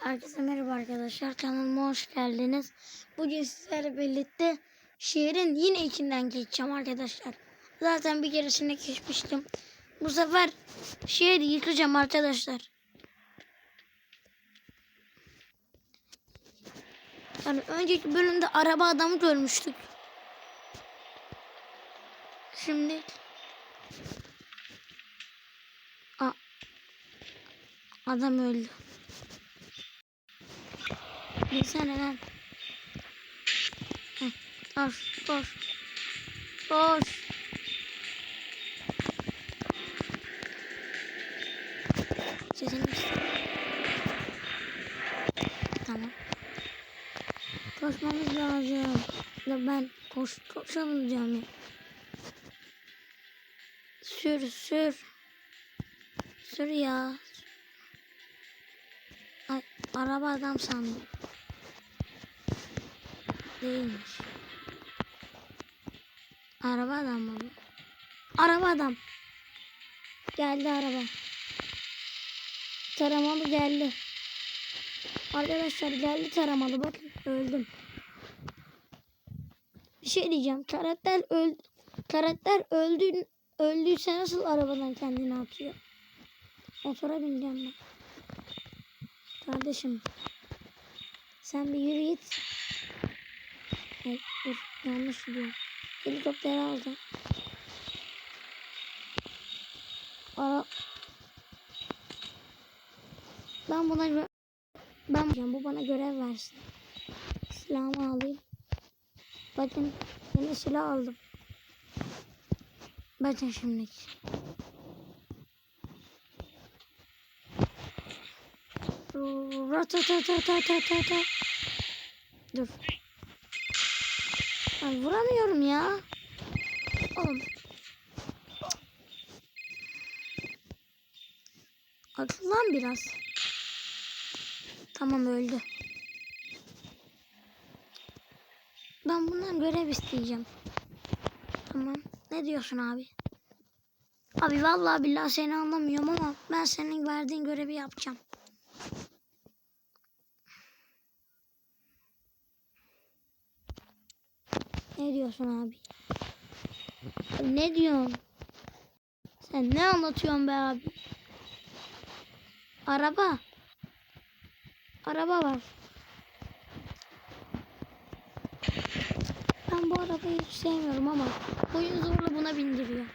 Herkese merhaba arkadaşlar. Kanalıma hoş geldiniz. Bugün sizlerle birlikte şehrin yine içinden geçeceğim arkadaşlar. Zaten bir keresinde geçmiştim. Bu sefer şehri yıkacağım arkadaşlar. Yani önceki bölümde araba adamı görmüştük. Şimdi Aa, adam öldü. Bilsene lan. Heh, Koş, koş. Koş. Sesini Tamam. Koşmamız lazım. Ya ben koş, ya. Sür, sür. Sür ya. Ay, araba adam sandım. Değilmiş. Araba adam mı? Araba adam. Geldi araba. Taramalı geldi. Arkadaşlar geldi taramalı. Bakın öldüm. Bir şey diyeceğim. Karakter öldü. Karakter öldü. Öldüyse nasıl arabadan kendini atıyor? Motora bineceğim ben. Kardeşim. Sen bir yürü git. Yanlış gidiyorum. Helikopteri aldım. Ara... Ben buna ben bu bana görev versin. Silahımı alayım. Bakın yeni silah aldım. Bakın şimdi. Ratatatatata. Dur. Ay vuramıyorum ya. Oğlum. Akıllan biraz. Tamam öldü. Ben bundan görev isteyeceğim. Tamam. Ne diyorsun abi? Abi vallahi billahi seni anlamıyorum ama ben senin verdiğin görevi yapacağım. Ne diyorsun abi? Ne diyorsun? Sen ne anlatıyorsun be abi? Araba. Araba var. Ben bu arabayı hiç sevmiyorum ama oyun zorla buna bindiriyor.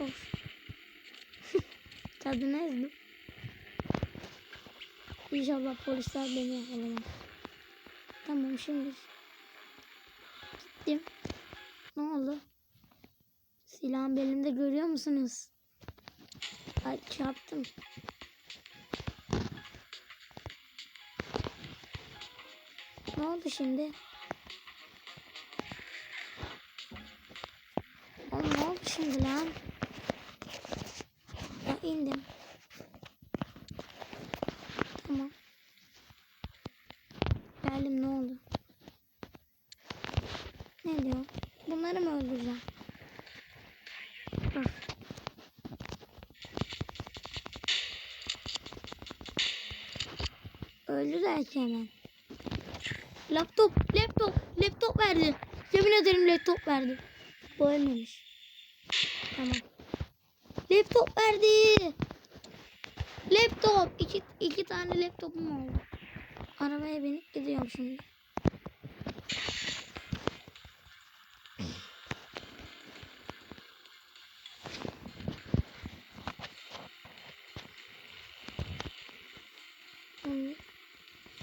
Of. Tadını ezdim. İnşallah polisler beni yakalamaz. Tamam şimdi gittim. Ne oldu? Silahın belimde görüyor musunuz? Ay çarptım. Ne oldu şimdi? Oğlum ne oldu şimdi lan? Ya indim. Tamam. Geldim ne oldu? Ne diyor? Bunları mı öldüreceğim? Dur. Öldü belki hemen. Laptop, laptop, laptop verdi. Yemin ederim laptop verdi. Bu ölmemiş. Tamam. Laptop verdi. Laptop. İki, iki tane laptopum oldu. Arabaya binip gidiyorum. Şimdi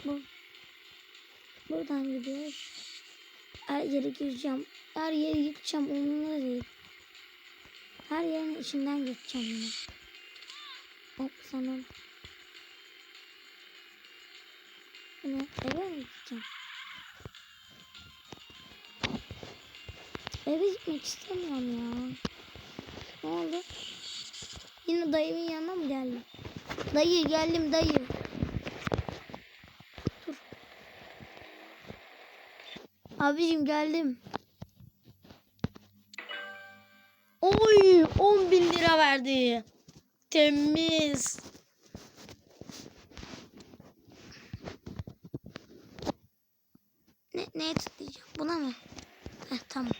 bu. Buradan gidiyoruz. Her yere gireceğim. Her yeri yıkacağım. Onunla değil. Her yerin içinden geçeceğim yine. Hop sana. Yine eve mi gideceğim? Eve gitmek istemiyorum ya. Ne oldu? Yine dayımın yanına mı geldim? Dayı geldim dayı. Abicim geldim. Oy 10 bin lira verdi. Temiz. Ne, neye tıklayacağım? Buna mı? Heh, tamam.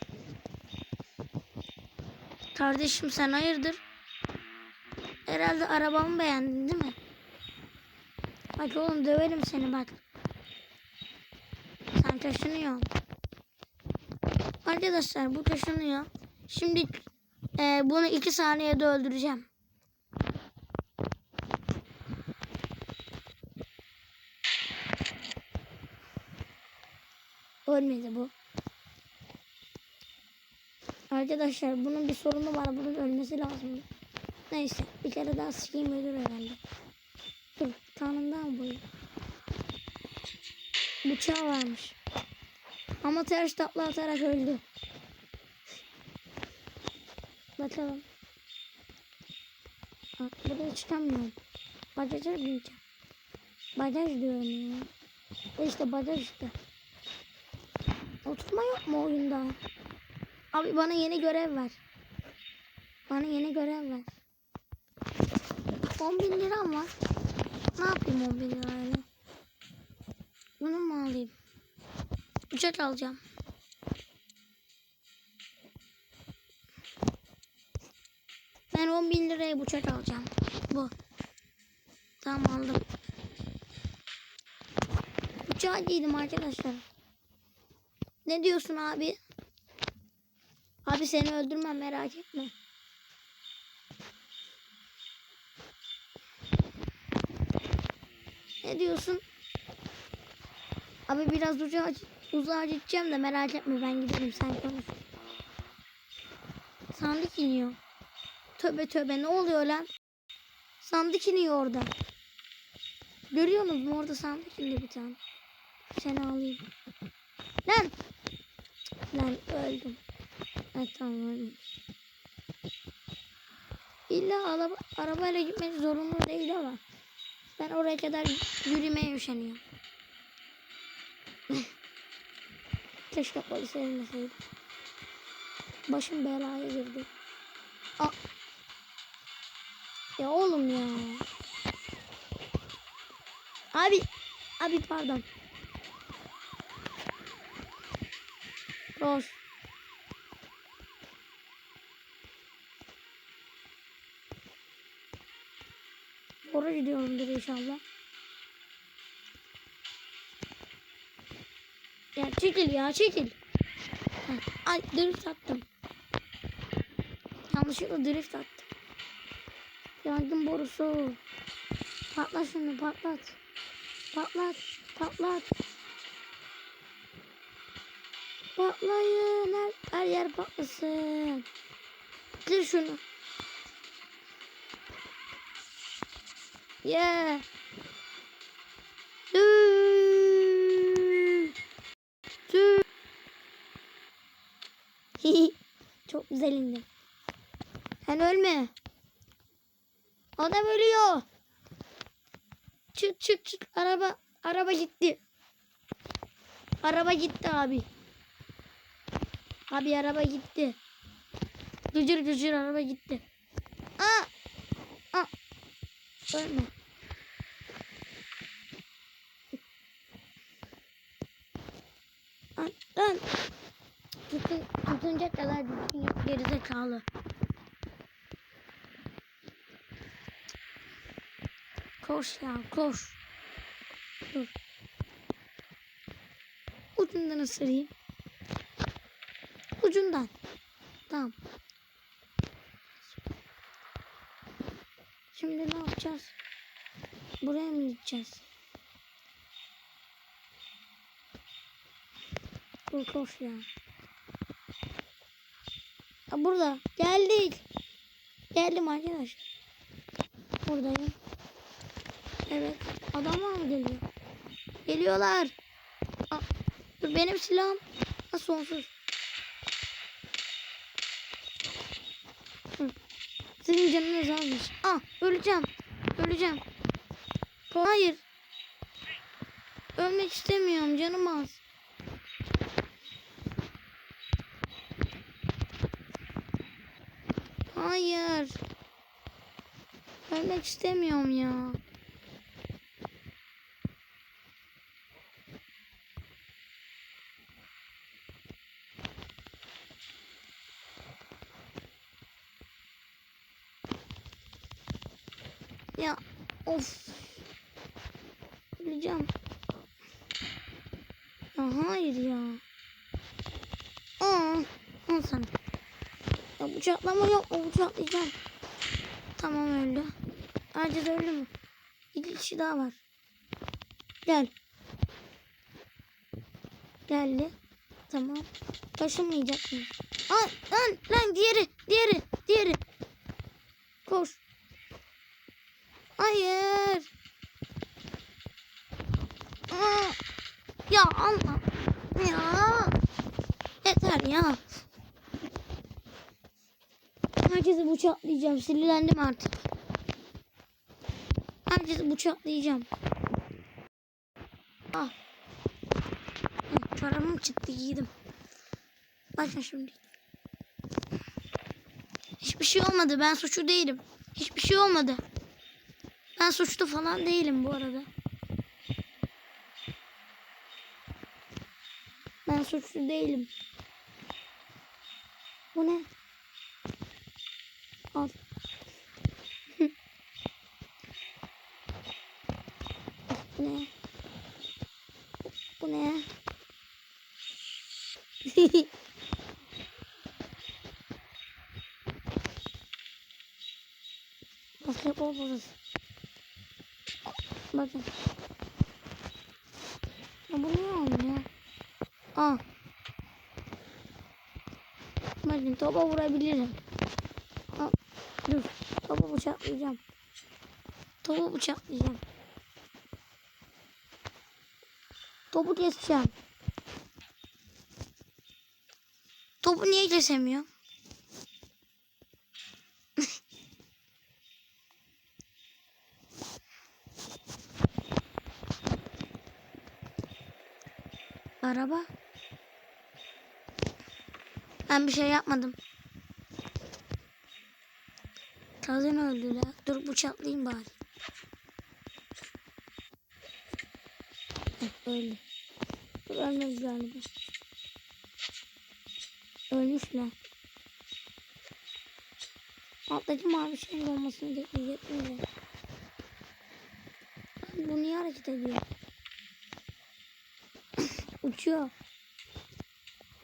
Kardeşim sen hayırdır? Herhalde arabamı beğendin değil mi? Bak oğlum döverim seni bak. Sen taşınıyorsun. Arkadaşlar bu taşınıyor. Şimdi e, bunu iki saniyede öldüreceğim. Ölmedi bu. Arkadaşlar bunun bir sorunu var. Bunun ölmesi lazım. Neyse bir kere daha sikeyim ölür herhalde. Dur kanından boyu. Bıçağı varmış. Ama ters takla atarak öldü. Bakalım. Ha, buraya çıkamıyorum. Bacaja bineceğim. Bacaj diyorum ya. E işte bacaj işte. Oturma yok mu oyunda? Abi bana yeni görev ver. Bana yeni görev ver. 10 bin liram var. Ne yapayım 10 bin lirayla? Bunu mu alayım? Uçak alacağım. Ben 10 bin liraya uçak alacağım. Bu. Tamam aldım. Uçağa giydim arkadaşlar. Ne diyorsun abi? Abi seni öldürmem merak etme. Ne diyorsun? Abi biraz uzağa, uzağa gideceğim de merak etme ben giderim sen konuş. Sandık iniyor. Töbe töbe ne oluyor lan? Sandık iniyor orada. Görüyorsunuz mu orada sandık indi bir tane. Seni alayım. Lan! Lan öldüm. Evet tamam ölmüş. İlla araba, arabayla gitmek zorunlu değil ama ben oraya kadar yürümeye üşeniyorum. Keşke polis elmeseydi. Başım belaya girdi. Aa. Ya oğlum ya. Abi. Abi pardon. Koş. Doğru gidiyorumdur inşallah. Ya çekil ya çekil. Heh, Ay drift attım. Yanlışlıkla drift attım. Yangın borusu. Patlat şunu patlat. Patlat. Patlat. Patlayın. Her, her yer patlasın. Kır şunu. Yeah. Sü. Sü. Çok güzel indim. Sen ölme. Adam ölüyor. Çık çık çık. Araba araba gitti. Araba gitti abi. Abi araba gitti. Gıcır gıcır araba gitti. Aa! Aa! Ölme. Lan, lan. Tutun, tutunacak kadar gerizekalı. Koş ya koş. Dur. Ucundan ısırayım. Ucundan. Tamam. Şimdi ne yapacağız? Buraya mı gideceğiz? Dur koş ya. Ha, burada. Geldik. Geldim arkadaşlar. Buradayım. Evet. Adamlar mı geliyor? Geliyorlar. Aa, dur benim silahım. Ha, sonsuz. Hı. Senin canınız azmış. Ah öleceğim. Öleceğim. Hayır. Ölmek istemiyorum. Canım az. Hayır. Ölmek istemiyorum ya of. Öleceğim. Ya hayır ya. Aa, al sana. Ya mu? Bıçaklayacağım. Tamam öldü. Herkes öldü mü? Bir kişi daha var. Gel. Geldi. Tamam. Taşınmayacak mı? Lan lan lan diğeri diğeri diğeri. Koş. Hayır. Aa, ya Allah. Ya. Yeter ya. Herkesi bıçaklayacağım. Sinirlendim artık. Herkesi bıçaklayacağım. Ah. Çorabım çıktı giydim. Bakın şimdi. Hiçbir şey olmadı. Ben suçlu değilim. Hiçbir şey olmadı. Ben suçlu falan değilim bu arada. Ben suçlu değilim. Bu ne? Al. Bu ne? Bu ne? Basketbol pozası. Bakın. Ya bu ne olmuyor? Aa. Bakın topa vurabilirim. Dur. Topu bıçaklayacağım. Topu bıçaklayacağım. Topu keseceğim. Topu niye kesemiyor? Araba. Ben bir şey yapmadım. Tazın öldü la. Dur bıçaklayayım bari. Öldü. Dur ölmedi galiba. Ölmüş lan. Alttaki mavi şeyin olmasını bekleyecektim de. Lan Bu niye hareket ediyor? Uçuyor.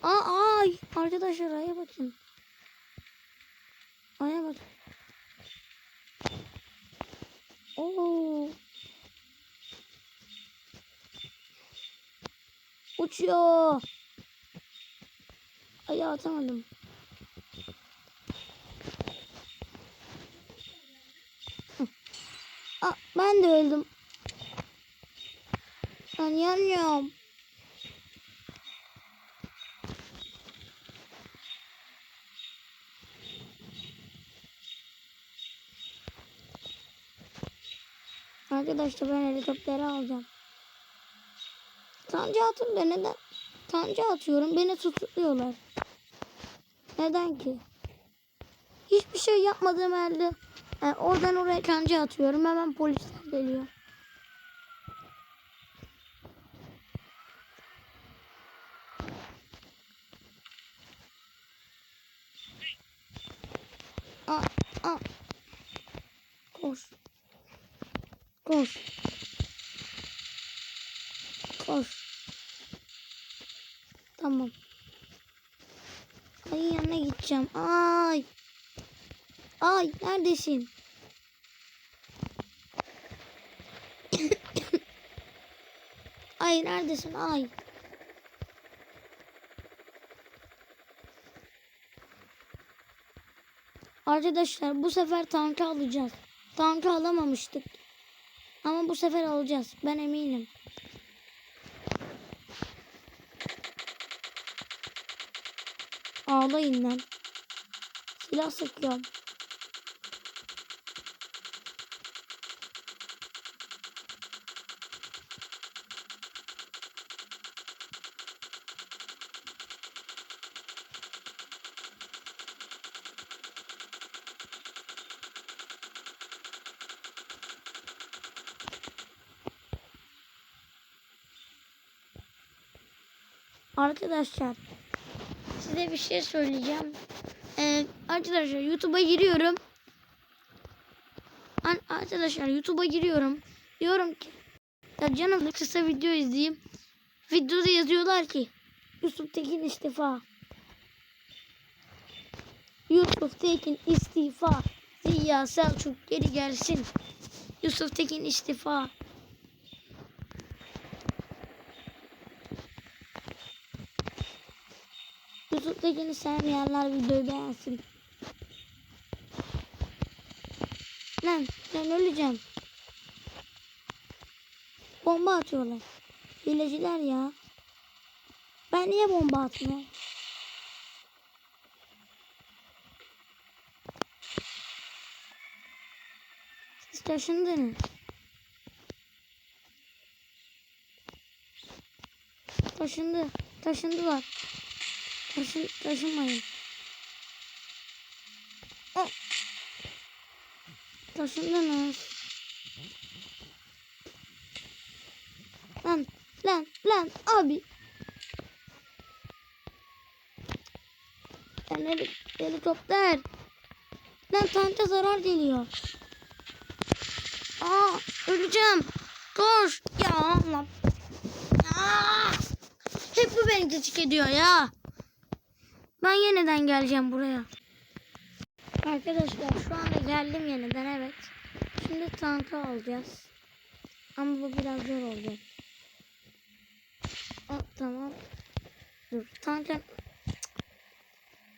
Aa ay arkadaşlar aya bakın. Aya bak. Oo. Uçuyor. Aya atamadım. Aa, ben de öldüm. Ben yanıyorum. Arkadaşlar ben helikopteri alacağım. Tanca atın da neden? Tanca atıyorum beni tutukluyorlar. Neden ki? Hiçbir şey yapmadığım halde yani oradan oraya kanca atıyorum hemen polisler geliyor. Aa, aa. Koş. Koş. Koş. Tamam. Ay yanına gideceğim. Ay. Ay neredesin? Ay neredesin? Ay. Arkadaşlar bu sefer tankı alacağız. Tankı alamamıştık. Ama bu sefer alacağız. Ben eminim. Ağlayın lan. Silah sıkıyorum. Arkadaşlar size bir şey söyleyeceğim. Ee, arkadaşlar YouTube'a giriyorum. An- arkadaşlar YouTube'a giriyorum. Diyorum ki ya canım kısa video izleyeyim. Videoda yazıyorlar ki Yusuf Tekin istifa. Yusuf Tekin istifa. Ziya Selçuk geri gelsin. Yusuf Tekin istifa. Yusuf Tekin'i sevmeyenler videoyu beğensin. Lan ben öleceğim. Bomba atıyorlar. Hileciler ya. Ben niye bomba atmıyorum? Siz taşındınız. Taşındı. Taşındılar. Taşın, taşınmayın. Oh. Taşındınız. Lan lan lan abi. Lan heli- helikopter. Lan tanka zarar geliyor. Aa öleceğim. Koş. Ya Allah. Aa! Hep bu beni tetik ediyor ya. Ben yeniden geleceğim buraya. Arkadaşlar şu anda geldim yeniden evet. Şimdi tankı alacağız. Ama bu biraz zor olacak. Aa, tamam. Dur tanka...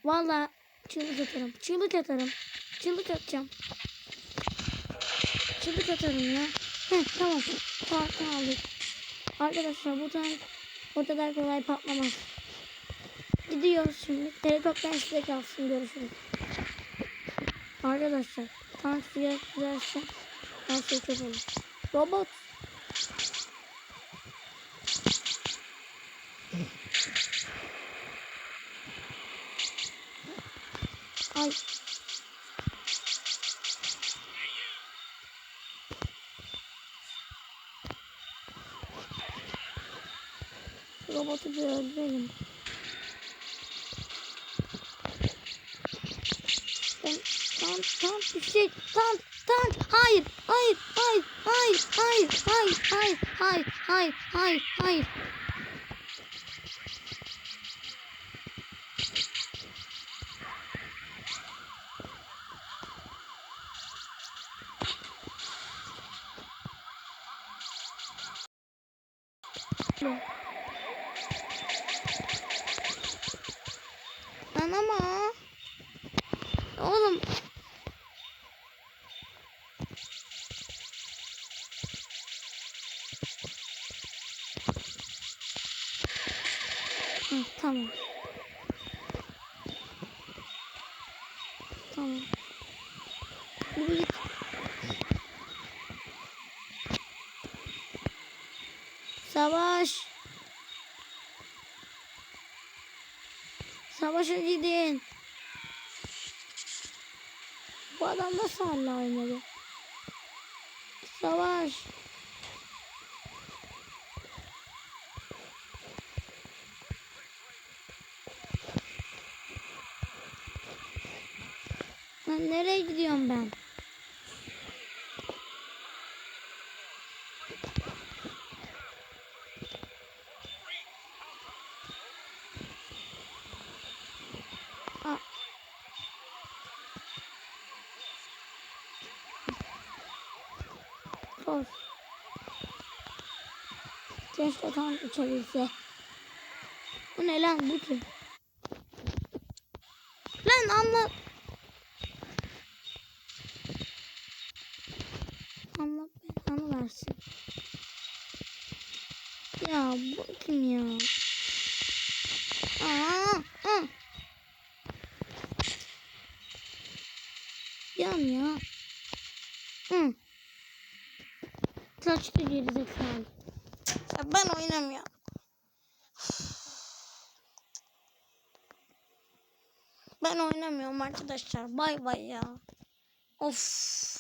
Valla çığlık atarım. Çığlık atarım. Çığlık atacağım. Çığlık atarım ya. Heh, tamam. Tankı aldık. Arkadaşlar bu tank o kadar kolay patlamaz. Gidiyoruz şimdi. Helikopter size kalsın. Görüşürüz. Arkadaşlar tank suya girerse her şey çok. Robot. Ay. Robotu bir öldürelim. Tank bir şey tank tank hayır hayır hayır hayır hayır hayır hayır hayır hayır hayır hayır. Lan ama oğlum Savaşa gidin. Bu adam nasıl hala oynadı? Savaş. Lan nereye gidiyorum ben? Aa. Koş. Keşke tam uçabilse. Bu ne lan bu kim? Lan anla. Allah belanı versin. Ya bu kim ya? Aa, aa. Yan ya. Hı. Kaçtı gerizekalı. Ya ben oynamıyorum. Ben oynamıyorum arkadaşlar. Bay bay ya. Of.